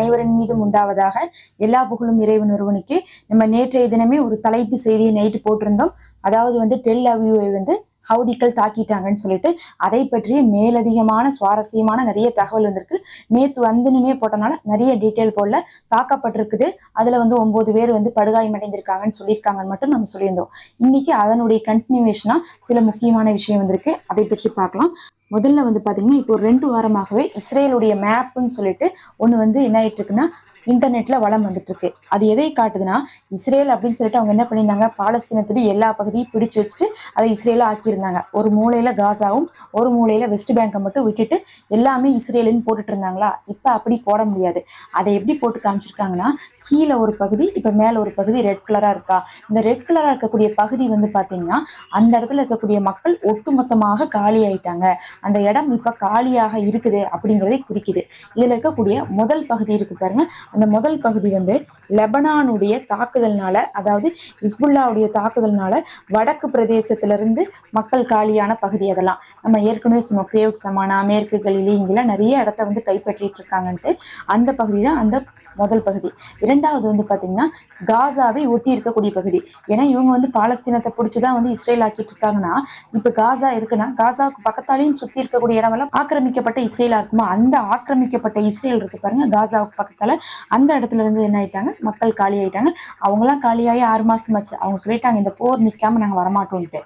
அனைவரின் மீதும் உண்டாவதாக எல்லா புகழும் இறைவன் ஒருவனுக்கு. நம்ம நேற்றைய தினமே ஒரு தலைப்பு செய்தியை நைட்டு போட்டிருந்தோம். அதாவது வந்து டெல் அவியூவை வந்து ஹவுதிக்கள் தாக்கிட்டாங்கன்னு சொல்லிட்டு அதை பற்றிய மேலதிகமான சுவாரஸ்யமான நிறைய தகவல் வந்திருக்கு. நேத்து வந்துனுமே போட்டனால நிறைய டீட்டெயில் போடல. தாக்கப்பட்டிருக்குது. அதுல வந்து ஒன்பது பேர் வந்து படுகாயமடைந்திருக்காங்கன்னு சொல்லியிருக்காங்கன்னு மட்டும் நம்ம சொல்லியிருந்தோம். இன்னைக்கு அதனுடைய கண்டினியூவேஷனா சில முக்கியமான விஷயம் வந்திருக்கு. அதை பற்றி பார்க்கலாம். முதல்ல வந்து பாத்தீங்கன்னா இப்போ ரெண்டு வாரமாகவே இஸ்ரேலுடைய மேப்புன்னு சொல்லிட்டு ஒன்று வந்து என்ன ஆயிட்டு இருக்குன்னா இன்டர்நெட்ல வளம் வந்துட்டு இருக்கு அது எதை காட்டுதுன்னா இஸ்ரேல் அப்படின்னு சொல்லிட்டு அவங்க என்ன பண்ணியிருந்தாங்க? பாலஸ்தீனத்துடைய எல்லா பகுதியும் பிடிச்சு வச்சுட்டு அதை இஸ்ரேல ஆக்கியிருந்தாங்க. ஒரு மூலையில காசாவும் ஒரு மூலையில வெஸ்ட் பேங்கை மட்டும் விட்டுட்டு எல்லாமே இஸ்ரேலுன்னு போட்டுட்டு இருந்தாங்களா? இப்ப அப்படி போட முடியாது. அதை எப்படி போட்டு காமிச்சிருக்காங்கன்னா கீழே ஒரு பகுதி இப்போ மேலே ஒரு பகுதி ரெட் கலராக இருக்கா? இந்த ரெட் கலராக இருக்கக்கூடிய பகுதி வந்து பார்த்தீங்கன்னா அந்த இடத்துல இருக்கக்கூடிய மக்கள் ஒட்டுமொத்தமாக காலி ஆயிட்டாங்க. அந்த இடம் இப்போ காலியாக இருக்குது அப்படிங்கிறதை குறிக்குது. இதுல இருக்கக்கூடிய முதல் பகுதி இருக்கு பாருங்க. அந்த முதல் பகுதி வந்து லெபனானுடைய தாக்குதல்னால அதாவது இஸ்புல்லாவுடைய தாக்குதல்னால வடக்கு பிரதேசத்திலிருந்து மக்கள் காலியான பகுதி அதெல்லாம். நம்ம ஏற்கனவே சொன்னோம் கிரேவ் சமானா மேற்கு கலிலி இங்கெல்லாம் நிறைய இடத்த வந்து கைப்பற்றிட்டு இருக்காங்கன்ட்டு. அந்த பகுதி தான் அந்த முதல் பகுதி. இரண்டாவது வந்து பாத்தீங்கன்னா காசாவை ஒட்டி இருக்கக்கூடிய பகுதி. ஏன்னா இவங்க வந்து பாலஸ்தீனத்தை பிடிச்சிதான் வந்து இஸ்ரேல் ஆக்கிட்டு இருக்காங்கன்னா இப்ப காசா இருக்குன்னா காசாவுக்கு பக்கத்தாலையும் சுத்தி இருக்கக்கூடிய இடமெல்லாம் ஆக்கிரமிக்கப்பட்ட இஸ்ரேலா இருக்குமா? அந்த ஆக்கிரமிக்கப்பட்ட இஸ்ரேல் இருக்கு பாருங்க காசாவுக்கு பக்கத்தில். அந்த இடத்துல இருந்து என்ன ஆயிட்டாங்க? மக்கள் காலி ஆயிட்டாங்க. அவங்களாம் காலியாகி ஆறு மாசம் ஆச்சு. அவங்க சொல்லிட்டாங்க இந்த போர் நிக்காம நாங்க வரமாட்டோம்ட்டு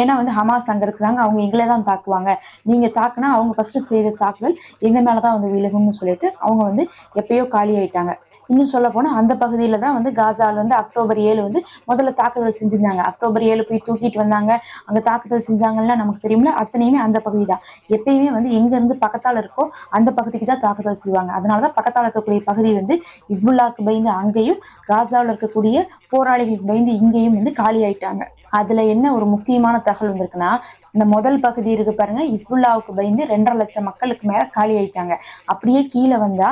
ஏன்னா வந்து ஹமாஸ் அங்க இருக்கிறாங்க அவங்க எங்களை தான் தாக்குவாங்க. நீங்க தாக்குனா அவங்க ஃபர்ஸ்ட் செய்த தாக்குதல் எங்க மேலதான் வந்து விலகும்னு சொல்லிட்டு அவங்க வந்து எப்பயோ காலி ஆயிட்டாங்க. இன்னும் சொல்ல போனா அந்த பகுதியில தான் வந்து காசால இருந்து அக்டோபர் ஏழு வந்து முதல்ல தாக்குதல் செஞ்சிருந்தாங்க. அக்டோபர் ஏழு போய் தூக்கிட்டு வந்தாங்க. அங்க தாக்குதல் செஞ்சாங்கன்னா நமக்கு தெரியும்ல அத்தனையுமே அந்த பகுதி தான். எப்பயுமே வந்து எங்க இருந்து பக்கத்தால இருக்கோ அந்த பகுதிக்கு தான் தாக்குதல் செய்வாங்க. அதனாலதான் பக்கத்தால இருக்கக்கூடிய பகுதி வந்து இஸ்புல்லாக்கு பயந்து அங்கேயும் காசாவில் இருக்கக்கூடிய போராளிகளுக்கு பயந்து இங்கேயும் வந்து காலி ஆயிட்டாங்க. அதுல என்ன ஒரு முக்கியமான தகவல் வந்திருக்குன்னா இந்த முதல் பகுதி இருக்கு பாருங்க இஸ்புல்லாவுக்கு பயந்து ரெண்டரை லட்சம் மக்களுக்கு மேல காலி ஆயிட்டாங்க. அப்படியே கீழே வந்தா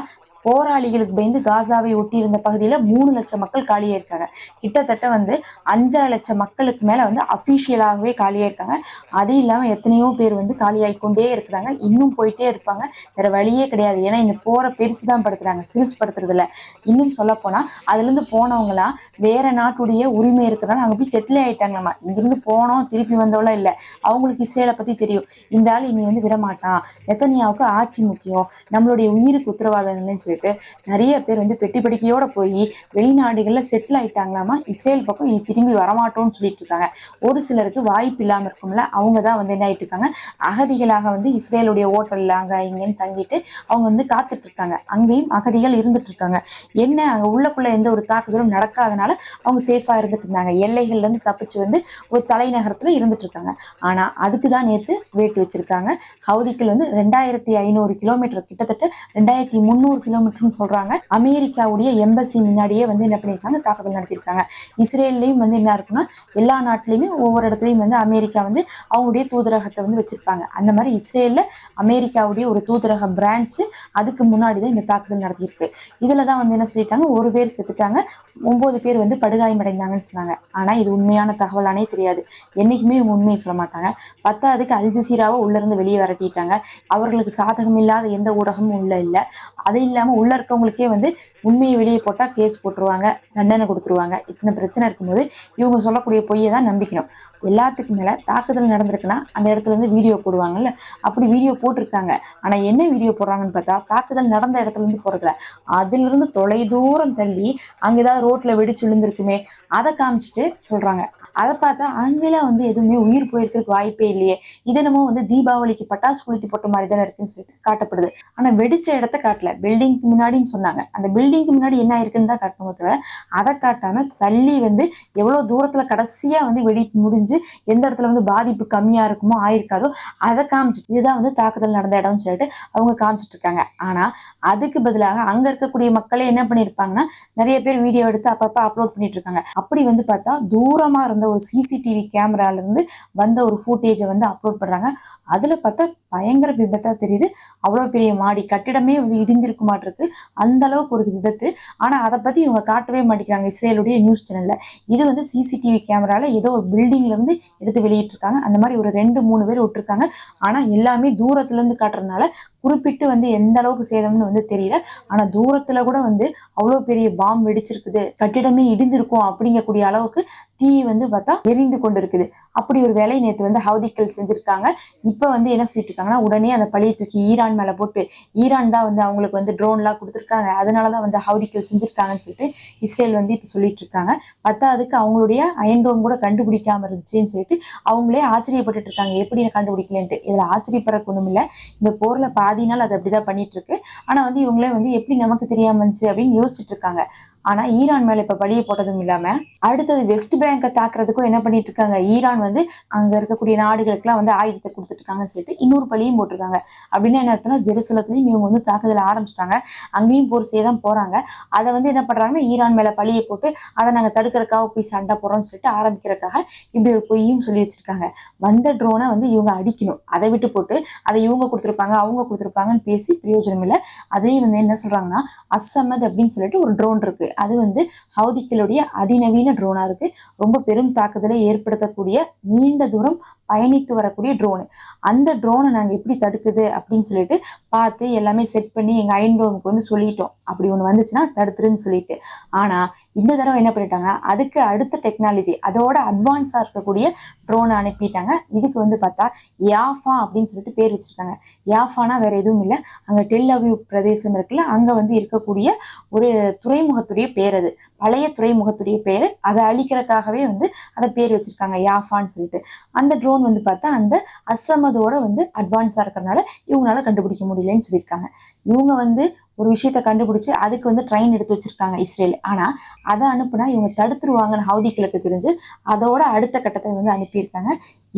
போராளிகளுக்கு பயந்து காசாவை ஒட்டி இருந்த பகுதியில மூணு லட்சம் மக்கள் காலியா இருக்காங்க கிட்டத்தட்ட வந்து அஞ்சரை லட்சம் மக்களுக்கு மேல வந்து அபிஷியலாகவே காலியா இருக்காங்க அது இல்லாம எத்தனையோ பேர் வந்து காலியாகி கொண்டே இருக்கிறாங்க. இன்னும் போயிட்டே இருப்பாங்க. வேற வழியே கிடையாது. ஏன்னா இந்த போரை பெருசுதான் படுத்துறாங்க. சிறுசு படுத்துறது இல்ல இன்னும் சொல்ல போனா அதுல இருந்து போனவங்களாம் வேற நாட்டுடைய உரிமை இருக்கிறனால அங்க போய் செட்டில் ஆயிட்டாங்களாமா இங்கிருந்து போனோம் திருப்பி வந்தவளம் இல்ல. அவங்களுக்கு இஸ்ரேலை பத்தி தெரியும். இந்த ஆள் இனி வந்து விடமாட்டான். எத்தனையாவுக்கு ஆட்சி முக்கியம். நம்மளுடைய உயிருக்கு உத்தரவாதம் இல்லைன்னு சொல்லிட்டு நிறைய பேர் வந்து பெட்டி படிக்கையோட போய் வெளிநாடுகள்ல செட்டில் ஆயிட்டாங்களாமா? இஸ்ரேல் பக்கம் இனி திரும்பி வரமாட்டோம்னு சொல்லிட்டு இருக்காங்க. ஒரு சிலருக்கு வாய்ப்பு இல்லாம இருக்கும்ல அவங்க தான் வந்து என்ன ஆயிட்டு இருக்காங்க அகதிகளாக வந்து இஸ்ரேலுடைய ஹோட்டல்ல அங்க இங்கன்னு தங்கிட்டு அவங்க வந்து காத்துட்டு இருக்காங்க. அங்கேயும் அகதிகள் இருந்துட்டு இருக்காங்க. என்ன அங்க உள்ளக்குள்ள எந்த ஒரு தாக்குதலும் நடக்காதனால அவங்க சேஃபா இருந்துட்டு இருந்தாங்க. எல்லைகள்ல இருந்து தப்பிச்சு வந்து ஒரு தலைநகரத்துல இருந்துட்டு இருக்காங்க. ஆனா அதுக்கு தான் நேத்து வேட்டு வச்சிருக்காங்க. ஹவுதிக்கள் வந்து ரெண்டாயிரத்தி ஐநூறு கிலோமீட்டர் கிட்டத்தட்ட ரெண்டாயிரத்தி முந்நூறு கிலோமீட்டர்னு சொல்றாங்க. அமெரிக்காவுடைய எம்பசி முன்னாடியே வந்து என்ன பண்ணியிருக்காங்க? தாக்குதல் நடத்தியிருக்காங்க. இஸ்ரேல்லையும் வந்து என்ன இருக்குன்னா எல்லா நாட்டிலையுமே ஒவ்வொரு இடத்துலையும் வந்து அமெரிக்கா வந்து அவங்களுடைய தூதரகத்தை வந்து வச்சிருப்பாங்க. அந்த மாதிரி இஸ்ரேல்ல அமெரிக்காவுடைய ஒரு தூதரக பிரான்ச்சு அதுக்கு முன்னாடி தான் இந்த தாக்குதல் நடத்தியிருக்கு. இதுல தான் வந்து என்ன சொல்லிட்டாங்க? ஒரு பேர் செத்துட்டாங்க. ஒன்பது பேர் வந்து படுகாயமடைந்தாங்கன்னு சொன்னாங்க. ஆனா இது உண்மையான தகவலானே தெரியாது. என்னைக்குமே இவங்க உண்மையை சொல்ல மாட்டாங்க. பத்தாவதுக்கு அல்ஜசீராவை உள்ளேருந்து உள்ள இருந்து வெளியே விரட்டிட்டாங்க. அவர்களுக்கு சாதகம் இல்லாத எந்த ஊடகமும் உள்ள இல்லை. அது இல்லாம உள்ள இருக்கவங்களுக்கே வந்து உண்மையை வெளியே போட்டா கேஸ் போட்டுருவாங்க தண்டனை கொடுத்துருவாங்க. இத்தனை பிரச்சனை இருக்கும்போது இவங்க சொல்லக்கூடிய பொய்யை தான் நம்பிக்கணும். எல்லாத்துக்கு மேல தாக்குதல் நடந்திருக்குன்னா அந்த இடத்துல இருந்து வீடியோ போடுவாங்கல்ல அப்படி வீடியோ போட்டிருக்காங்க. ஆனா என்ன வீடியோ போடுறாங்கன்னு பார்த்தா தாக்குதல் நடந்த இடத்துல இருந்து போறதுல அதுல இருந்து தொலை தூரம் தள்ளி அங்கேதான் ஏதாவது ரோட்ல வெடிச்சு விழுந்திருக்குமே அதை காமிச்சிட்டு சொல்றாங்க. அதை பார்த்தா அங்கெல்லாம் வந்து எதுவுமே உயிர் போயிருக்கிறதுக்கு வாய்ப்பே இல்லையே. இதனமோ வந்து தீபாவளிக்கு பட்டாசு குளித்து போட்ட மாதிரி தானே இருக்குன்னு சொல்லிட்டு காட்டப்படுது. ஆனா வெடிச்ச இடத்த காட்டல. பில்டிங்க்கு முன்னாடின்னு சொன்னாங்க. அந்த பில்டிங்க்கு முன்னாடி என்ன இருக்குன்னு தான் காட்டணுமோ தவிர அதை காட்டாம தள்ளி வந்து எவ்வளவு தூரத்துல கடைசியா வந்து வெடி முடிஞ்சு எந்த இடத்துல வந்து பாதிப்பு கம்மியா இருக்குமோ ஆயிருக்காதோ அதை காமிச்சிட்டு இதுதான் வந்து தாக்குதல் நடந்த இடம்னு சொல்லிட்டு அவங்க காமிச்சிட்டு இருக்காங்க ஆனா அதுக்கு பதிலாக அங்க இருக்கக்கூடிய மக்களே என்ன பண்ணிருப்பாங்கன்னா நிறைய பேர் வீடியோ எடுத்து அப்பப்ப அப்லோட் பண்ணிட்டு இருக்காங்க அப்படி வந்து பார்த்தா தூரமா இருந்த ஒரு சிசிடிவி கேமரால இருந்து வந்த ஒரு ஃபுட்டேஜை வந்து அப்லோட் பண்றாங்க. அதுல பார்த்தா பயங்கர விபத்தா தெரியுது. அவ்வளவு பெரிய மாடி கட்டிடமே வந்து இடிந்திருக்க மாட்டிருக்கு அந்த அளவுக்கு ஒரு விபத்து. ஆனா அதை பத்தி இவங்க காட்டவே மாட்டேங்கிறாங்க இஸ்ரேலுடைய நியூஸ் சேனல்ல இது வந்து சிசிடிவி கேமரால ஏதோ ஒரு பில்டிங்ல இருந்து எடுத்து வெளியிட்டிருக்காங்க. அந்த மாதிரி ஒரு ரெண்டு மூணு பேர் விட்டுருக்காங்க. ஆனா எல்லாமே தூரத்துல இருந்து காட்டுறதுனால குறிப்பிட்டு வந்து எந்த அளவுக்கு சேதம்னு வந்து தெரியல. ஆனா தூரத்துல கூட வந்து அவ்வளோ பெரிய பாம் வெடிச்சிருக்குது. கட்டிடமே இடிஞ்சிருக்கும் அப்படிங்கக்கூடிய அளவுக்கு தீ வந்து பார்த்தா எரிந்து கொண்டு இருக்குது அப்படி ஒரு வேலையை நேற்று வந்து ஹவுதிக்கள் செஞ்சிருக்காங்க. இப்போ வந்து என்ன சொல்லிட்டு இருக்காங்கன்னா உடனே அந்த பழியை தூக்கி ஈரான் மேலே போட்டு ஈரான் தான் வந்து அவங்களுக்கு வந்து ட்ரோன்லாம் கொடுத்துருக்காங்க. அதனால தான் வந்து ஹவுதிக்கள் செஞ்சிருக்காங்கன்னு சொல்லிட்டு இஸ்ரேல் வந்து இப்போ சொல்லிட்டு இருக்காங்க பத்தாவதுக்கு அவங்களுடைய அயன்டோம் கூட கண்டுபிடிக்காம இருந்துச்சுன்னு சொல்லிட்டு அவங்களே ஆச்சரியப்பட்டுட்டு இருக்காங்க. எப்படி கண்டுபிடிக்கலன்ட்டு. இதில் ஆச்சரியப்படுறக்கு ஒன்றும் இல்லை. இந்த போரில் பாதி நாள் அது அப்படிதான் பண்ணிட்டு இருக்கு. ஆனால் வந்து இவங்களே வந்து எப்படி நமக்கு தெரியாம இருந்துச்சு அப்படின்னு யோசிச்சுட்டு இருக்காங்க. ஆனா ஈரான் மேல இப்ப பழிய போட்டதும் இல்லாம அடுத்தது வெஸ்ட் பேங்கை தாக்குறதுக்கும் என்ன பண்ணிட்டு இருக்காங்க? ஈரான் வந்து அங்க இருக்கக்கூடிய நாடுகளுக்குலாம் வந்து ஆயுதத்தை கொடுத்துட்டு இருக்காங்கன்னு சொல்லிட்டு இன்னொரு பழியும் போட்டிருக்காங்க. அப்படின்னு என்ன அர்த்தம்னா ஜெருசலத்துலயும் இவங்க வந்து தாக்குதல் ஆரம்பிச்சிட்டாங்க. அங்கேயும் போர் செய்ய தான் போறாங்க. அதை வந்து என்ன பண்றாங்கன்னா ஈரான் மேல பழியை போட்டு அதை நாங்க தடுக்கிறக்காக போய் சண்டை போறோம்னு சொல்லிட்டு ஆரம்பிக்கிறதுக்காக இப்படி ஒரு பொய்யும் சொல்லி வச்சிருக்காங்க. வந்த ட்ரோனை வந்து இவங்க அடிக்கணும். அதை விட்டு போட்டு அதை இவங்க கொடுத்துருப்பாங்க அவங்க கொடுத்துருப்பாங்கன்னு பேசி பிரயோஜனம் இல்லை. அதையும் வந்து என்ன சொல்றாங்கன்னா அசமத் அப்படின்னு சொல்லிட்டு ஒரு ட்ரோன் இருக்கு. அது வந்து ஹவுதிக்களுடைய அதிநவீன ட்ரோனா இருக்கு. ரொம்ப பெரும் தாக்குதலை ஏற்படுத்தக்கூடிய நீண்ட தூரம் பயணித்து வரக்கூடிய ட்ரோனு அந்த ட்ரோனை நாங்கள் எப்படி தடுக்குது அப்படின்னு சொல்லிட்டு பார்த்து எல்லாமே செட் பண்ணி எங்கள் அயன்டோமுக்கு வந்து சொல்லிட்டோம். அப்படி ஒன்று வந்துச்சுன்னா தடுத்துருன்னு சொல்லிட்டு. ஆனால் இந்த தடவை என்ன பண்ணிட்டாங்க? அதுக்கு அடுத்த டெக்னாலஜி அதோட அட்வான்ஸாக இருக்கக்கூடிய ட்ரோனை அனுப்பிட்டாங்க. இதுக்கு வந்து பார்த்தா யாஃபா அப்படின்னு சொல்லிட்டு பேர் வச்சிருக்காங்க. யாஃபானா வேற எதுவும் இல்லை. அங்கே டெல் பிரதேசம் இருக்குல்ல அங்கே வந்து இருக்கக்கூடிய ஒரு துறைமுகத்துடைய பேர் அது. பழைய துறைமுகத்துடைய பேர். அதை அழிக்கிறதுக்காகவே வந்து அதை பேர் வச்சிருக்காங்க யாஃபான்னு சொல்லிட்டு. அந்த ட்ரோன் வந்து பார்த்தா அந்த அசமதோட வந்து அட்வான்ஸாக இருக்கிறனால இவங்களால கண்டுபிடிக்க முடியலன்னு சொல்லியிருக்காங்க. இவங்க வந்து ஒரு விஷயத்த கண்டுபிடிச்சு அதுக்கு வந்து ட்ரெயின் எடுத்து வச்சிருக்காங்க இஸ்ரேல். ஆனா அதை அனுப்புனா இவங்க தடுத்துருவாங்கன்னு ஹவுதிகளுக்கு தெரிஞ்சு அதோட அடுத்த கட்டத்தை வந்து அனுப்பியிருக்காங்க.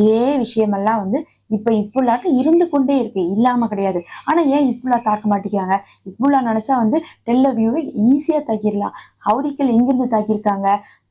இதே விஷயமெல்லாம் வந்து இப்போ இஸ்புல்லாக்கு இருந்து கொண்டே இருக்கு இல்லாமல் கிடையாது. ஆனால் ஏன் இஸ்புல்லா தாக்க மாட்டேங்கிறாங்க? இஸ்புல்லா நினச்சா வந்து டெல்ல ஈஸியாக தாக்கிடலாம். ஹவுதிக்கள் எங்கிருந்து தாக்கியிருக்காங்க?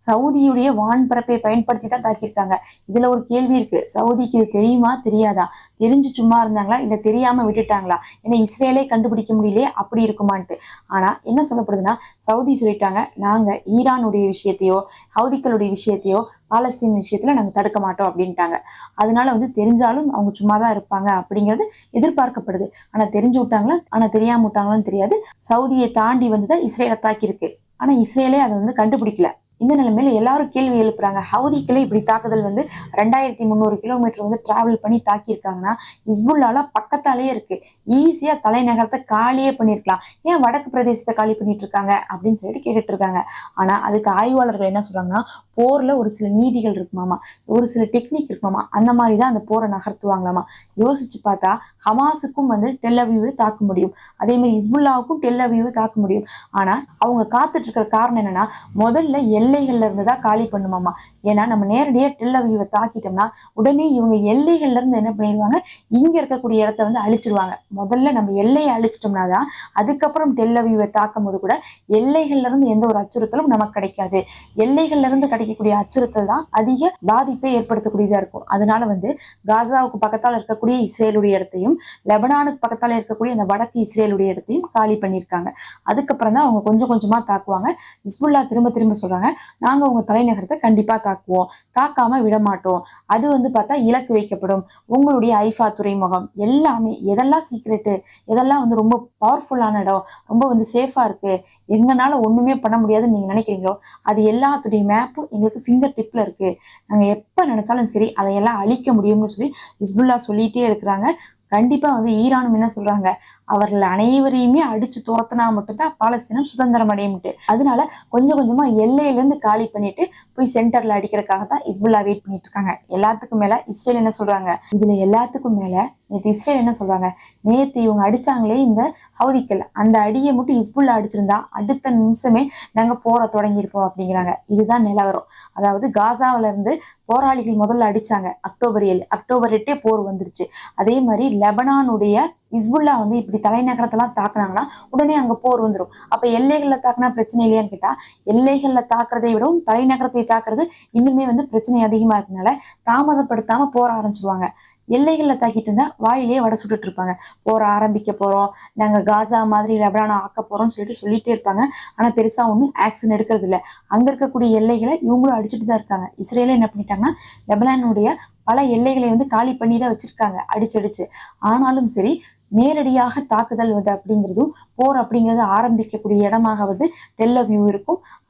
சவுதியுடைய வான்பரப்பை பயன்படுத்தி தான் தாக்கியிருக்காங்க. இதில் ஒரு கேள்வி இருக்கு. சவுதிக்கு இது தெரியுமா? தெரியாதா? தெரிஞ்சு சும்மா இருந்தாங்களா? இல்லை தெரியாம விட்டுட்டாங்களா? ஏன்னா இஸ்ரேலே கண்டுபிடிக்க முடியலையே அப்படி இருக்குமான்ட்டு. ஆனால் என்ன சொல்லப்படுதுன்னா சவுதி சொல்லிட்டாங்க நாங்கள் ஈரானுடைய விஷயத்தையோ ஹவுதிக்களுடைய விஷயத்தையோ பாலஸ்தீன் விஷயத்துல நாங்க தடுக்க மாட்டோம் அப்படின்ட்டாங்க. அதனால வந்து தெரிஞ்சாலும் அவங்க சும்மா தான் இருப்பாங்க அப்படிங்கிறது எதிர்பார்க்கப்படுது. ஆனா தெரிஞ்சு விட்டாங்களா? ஆனா தெரியாம விட்டாங்களான்னு தெரியாது. சவுதியை தாண்டி வந்து தான் தாக்கி இருக்கு ஆனா இஸ்ரேலே அதை வந்து கண்டுபிடிக்கல. இந்த நிலைமையில எல்லாரும் கேள்வி எழுப்புறாங்க. ஹவுதிக்குள்ள இப்படி தாக்குதல் வந்து ரெண்டாயிரத்தி முந்நூறு கிலோமீட்டர் வந்து டிராவல் பண்ணி தாக்கியிருக்காங்கன்னா இஸ்புல்லால பக்கத்தாலேயே இருக்கு. ஈஸியா தலைநகரத்தை காலியே பண்ணியிருக்கலாம். ஏன் வடக்கு பிரதேசத்தை காலி பண்ணிட்டு இருக்காங்க அப்படின்னு சொல்லிட்டு கேட்டுட்டு இருக்காங்க ஆனா அதுக்கு ஆய்வாளர்கள் என்ன சொல்றாங்கன்னா போர்ல ஒரு சில நீதிகள் இருக்குமாமா? ஒரு சில டெக்னிக் இருக்குமாமா? அந்த மாதிரி தான் அந்த போரை நகர்த்துவாங்களாமா? யோசிச்சு பார்த்தா ஹமாஸுக்கும் வந்து டெல்லவியூவை தாக்க முடியும். அதே மாதிரி இஸ்புல்லாவுக்கும் டெல்லவியூவை தாக்க முடியும். ஆனா அவங்க காத்துட்டு இருக்கிற காரணம் என்னன்னா முதல்ல எல்லைகள்ல இருந்து தான் காலி பண்ணுமாமா. ஏன்னா நம்ம நேரடியாக டெல்லவியூவை தாக்கிட்டோம்னா உடனே இவங்க எல்லைகள்ல இருந்து என்ன பண்ணிடுவாங்க இங்க இருக்கக்கூடிய இடத்த வந்து அழிச்சிருவாங்க. முதல்ல நம்ம எல்லையை அழிச்சிட்டோம்னா தான் அதுக்கப்புறம் டெல்லவியூவை தாக்கும் போது கூட எல்லைகள்ல இருந்து எந்த ஒரு அச்சுறுத்தலும் நமக்கு கிடைக்காது. எல்லைகள்ல இருந்து கிடைக்கக்கூடிய அச்சுறுத்தல் தான் அதிக பாதிப்பை ஏற்படுத்தக்கூடியதா இருக்கும். அதனால வந்து காசாவுக்கு பக்கத்தால் இருக்கக்கூடிய இஸ்ரேலுடைய இடத்தையும் லெபனானுக்கு பக்கத்தால் இருக்கக்கூடிய அந்த வடக்கு இஸ்ரேலுடைய இடத்தையும் காலி பண்ணியிருக்காங்க. அதுக்கப்புறம் தான் அவங்க கொஞ்சம் கொஞ்சமா தாக்குவாங்க. இஸ்புல்லா திரும்ப திரும்ப சொல்றாங்க நாங்க உங்க தலைநகரத்தை கண்டிப்பா தாக்குவோம். தாக்காம விடமாட்டோம் அது வந்து பார்த்தா இலக்கு வைக்கப்படும். உங்களுடைய ஐஃபா துறைமுகம் எல்லாமே எதெல்லாம் சீக்ரெட்டு எதெல்லாம் வந்து ரொம்ப பவர்ஃபுல்லான இடம் ரொம்ப வந்து சேஃபா இருக்கு எங்கனால ஒண்ணுமே பண்ண முடியாதுன்னு நீங்க நினைக்கிறீங்களோ அது எல்லாத்துடைய மேப்பும் எங்களுக்கு ஃபிங்கர் டிப்ல இருக்கு. நாங்க எப்ப நினைச்சாலும் சரி அதையெல்லாம் அழிக்க முடியும்னு சொல்லி ஹிஸ்புல்லா சொல்லிட்டே இருக்கிறாங்க. கண்டிப்பா வந்து ஈரானும் என்ன சொல்றாங்க? அவர்கள் அனைவரையுமே அடிச்சு துரத்தினா மட்டும்தான் பாலஸ்தீனம் சுதந்திரம் அடையும்ட்டு அதனால கொஞ்சம் கொஞ்சமா எல்லையிலேருந்து காலி பண்ணிட்டு போய் சென்டர்ல அடிக்கிறதுக்காக தான் இஸ்புல்லா வெயிட் பண்ணிட்டு இருக்காங்க. எல்லாத்துக்கும் மேல இஸ்ரேல் என்ன சொல்றாங்க? இதுல எல்லாத்துக்கும் மேல நேற்று இஸ்ரேல் என்ன சொல்றாங்க? நேத்து இவங்க அடிச்சாங்களே இந்த ஹவுதிக்கல் அந்த அடியை மட்டும் இஸ்புல்லா அடிச்சிருந்தா அடுத்த நிமிஷமே நாங்க போற தொடங்கியிருப்போம் அப்படிங்கிறாங்க. இதுதான் நிலவரம். அதாவது காசாவில இருந்து போராளிகள் முதல்ல அடிச்சாங்க. அக்டோபர் ஏழு அக்டோபர் எட்டே போர் வந்துருச்சு. அதே மாதிரி லெபனானுடைய இஸ்புல்லா வந்து இப்படி தலைநகரத்தெல்லாம் தாக்குனாங்கன்னா உடனே அங்க போர் வந்துடும் அப்ப எல்லைகள்ல தாக்குனா பிரச்சனை இல்லையான்னு கேட்டா எல்லைகள்ல தாக்குறதை விடவும் தலைநகரத்தை தாக்குறது இன்னுமே வந்து பிரச்சனை அதிகமா இருக்கனால தாமதப்படுத்தாம போர ஆரம்பிச்சிருவாங்க. எல்லைகள்ல தாக்கிட்டு இருந்தா வாயிலேயே வடை சுட்டுட்டு இருப்பாங்க. போற ஆரம்பிக்க போறோம். நாங்க காசா மாதிரி லெபனான ஆக்க போறோம்னு சொல்லிட்டு சொல்லிட்டே இருப்பாங்க. ஆனா பெருசா ஒன்றும் ஆக்ஷன் எடுக்கிறது இல்ல. அங்க இருக்கக்கூடிய எல்லைகளை இவங்களும் அடிச்சுட்டு தான் இருக்காங்க. இஸ்ரேலும் என்ன பண்ணிட்டாங்கன்னா லெபனானுடைய பல எல்லைகளை வந்து காலி பண்ணி தான் வச்சிருக்காங்க அடிச்சடிச்சு ஆனாலும் சரி நேரடியாக தாக்குதல் வந்து அப்படிங்கிறதும் போர் அப்படிங்கிறது ஆரம்பிக்கக்கூடிய இடமாக வந்து டெல் வியூ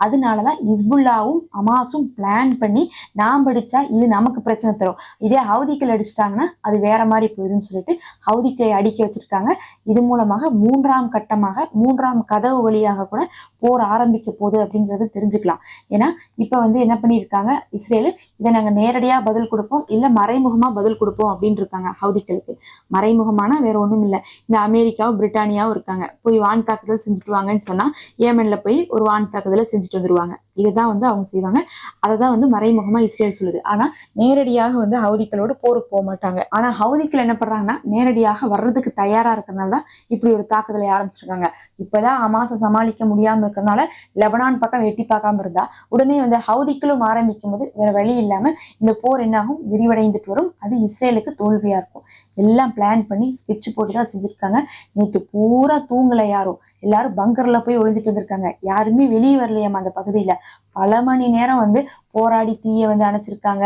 அதனால அதனாலதான் இஸ்புல்லாவும் அமாஸும் பிளான் பண்ணி நாம் அடித்தா இது நமக்கு பிரச்சனை தரும். இதே ஹவுதிக்கள் அடிச்சிட்டாங்கன்னா அது வேற மாதிரி போயிடும்னு சொல்லிட்டு ஹவுதிக்களை அடிக்க வச்சிருக்காங்க. இது மூலமாக மூன்றாம் கட்டமாக மூன்றாம் கதவு வழியாக கூட போர் ஆரம்பிக்க போகுது அப்படிங்கிறத தெரிஞ்சுக்கலாம். ஏன்னா இப்போ வந்து என்ன பண்ணியிருக்காங்க? இஸ்ரேலு இதை நாங்கள் நேரடியாக பதில் கொடுப்போம் இல்லை மறைமுகமாக பதில் கொடுப்போம் அப்படின்னு இருக்காங்க ஹவுதிக்களுக்கு. மறைமுகமான வேற ஒன்றும் இல்லை. இந்த அமெரிக்காவும் பிரிட்டானியாவும் இருக்காங்க. போய் வான் தாக்குதல் செஞ்சுட்டு வாங்கன்னு சொன்னால் ஏமனில் போய் ஒரு வான் தாக்குதலை செஞ்சுட்டு வந்துருவாங்க. இதுதான் வந்து அவங்க செய்வாங்க. அதை தான் வந்து மறைமுகமா இஸ்ரேல் சொல்லுது. ஆனா நேரடியாக வந்து ஹவுதிக்களோடு போருக்கு போக மாட்டாங்க. ஆனா ஹவுதிக்கள் என்ன பண்றாங்கன்னா நேரடியாக வர்றதுக்கு தயாரா இருக்கிறனால தான் இப்படி ஒரு தாக்குதலை ஆரம்பிச்சிருக்காங்க. இப்பதான் அமாசை சமாளிக்க முடியாம இருக்கிறனால லெபனான் பக்கம் எட்டி பார்க்காம இருந்தா உடனே வந்து ஹவுதிக்களும் ஆரம்பிக்கும் போது வேற வழி இல்லாம இந்த போர் என்னாகும்? விரிவடைந்துட்டு வரும். அது இஸ்ரேலுக்கு தோல்வியா இருக்கும். எல்லாம் பிளான் பண்ணி ஸ்கெட்ச் போட்டு தான் செஞ்சிருக்காங்க. நேற்று பூரா தூங்கலை யாரும் எல்லாரும் பங்கர்ல போய் ஒளிஞ்சிட்டு வந்திருக்காங்க. யாருமே வெளியே வரலையாம் அந்த பகுதியில. பல மணி நேரம் வந்து போராடி தீயை வந்து அணைச்சிருக்காங்க.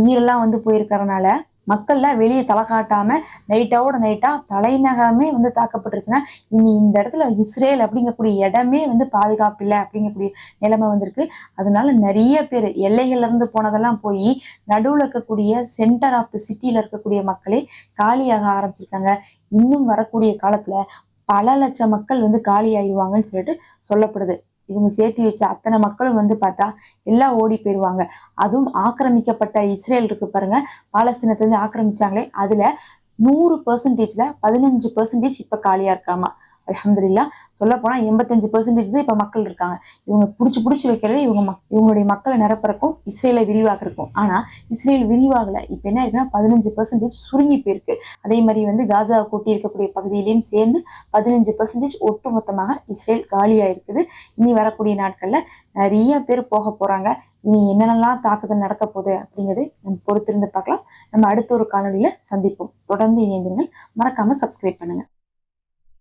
உயிரெல்லாம் வந்து போயிருக்கிறனால மக்கள்லாம் வெளியே தலை காட்டாம நைட்டோட நைட்டா தலைநகரமே வந்து தாக்கப்பட்டுருச்சுன்னா இனி இந்த இடத்துல இஸ்ரேல் அப்படிங்கக்கூடிய இடமே வந்து பாதுகாப்பு இல்லை அப்படிங்கக்கூடிய நிலைமை வந்திருக்கு. அதனால நிறைய பேர் எல்லைகள்ல இருந்து போனதெல்லாம் போய் நடுவில் இருக்கக்கூடிய சென்டர் ஆஃப் த சிட்டியில இருக்கக்கூடிய மக்களே காலியாக ஆரம்பிச்சிருக்காங்க. இன்னும் வரக்கூடிய காலத்துல பல லட்சம் மக்கள் வந்து காலி ஆயிடுவாங்கன்னு சொல்லிட்டு சொல்லப்படுது. இவங்க சேர்த்து வச்ச அத்தனை மக்களும் வந்து பார்த்தா எல்லாம் ஓடி போயிடுவாங்க அதுவும் ஆக்கிரமிக்கப்பட்ட இஸ்ரேல் இருக்கு பாருங்க. பாலஸ்தீனத்துல இருந்து ஆக்கிரமிச்சாங்களே. அதுல நூறு பெர்சன்டேஜ்ல பதினஞ்சு பெர்சன்டேஜ் இப்ப காலியா இருக்காமா. அலமதுல்லா சொல்ல போனா எண்பத்தஞ்சு பெர்சன்டேஜ் தான் இப்ப மக்கள் இருக்காங்க. இவங்க புடிச்சு புடிச்சு வைக்கிறது இவங்க மக்- இவங்களுடைய மக்களை நிரப்புறக்கும் இஸ்ரேலை விரிவாக்குறக்கும். ஆனா இஸ்ரேல் விரிவாகல. இப்ப என்ன இருக்குன்னா பதினஞ்சு பெர்சன்டேஜ் சுருங்கி போயிருக்கு. அதே மாதிரி வந்து காசா கூட்டி இருக்கக்கூடிய பகுதியிலையும் சேர்ந்து பதினஞ்சு பெர்சன்டேஜ் ஒட்டுமொத்தமாக இஸ்ரேல் காலியாக இருக்குது இனி வரக்கூடிய நாட்கள்ல நிறைய பேர் போக போறாங்க. இனி என்னென்னலாம் தாக்குதல் நடக்க போகுது அப்படிங்கிறது நம்ம பொறுத்திருந்து பார்க்கலாம். நம்ம அடுத்த ஒரு காணொளியில சந்திப்போம். தொடர்ந்து இணைந்துங்கள் மறக்காம சப்ஸ்கிரைப் பண்ணுங்க.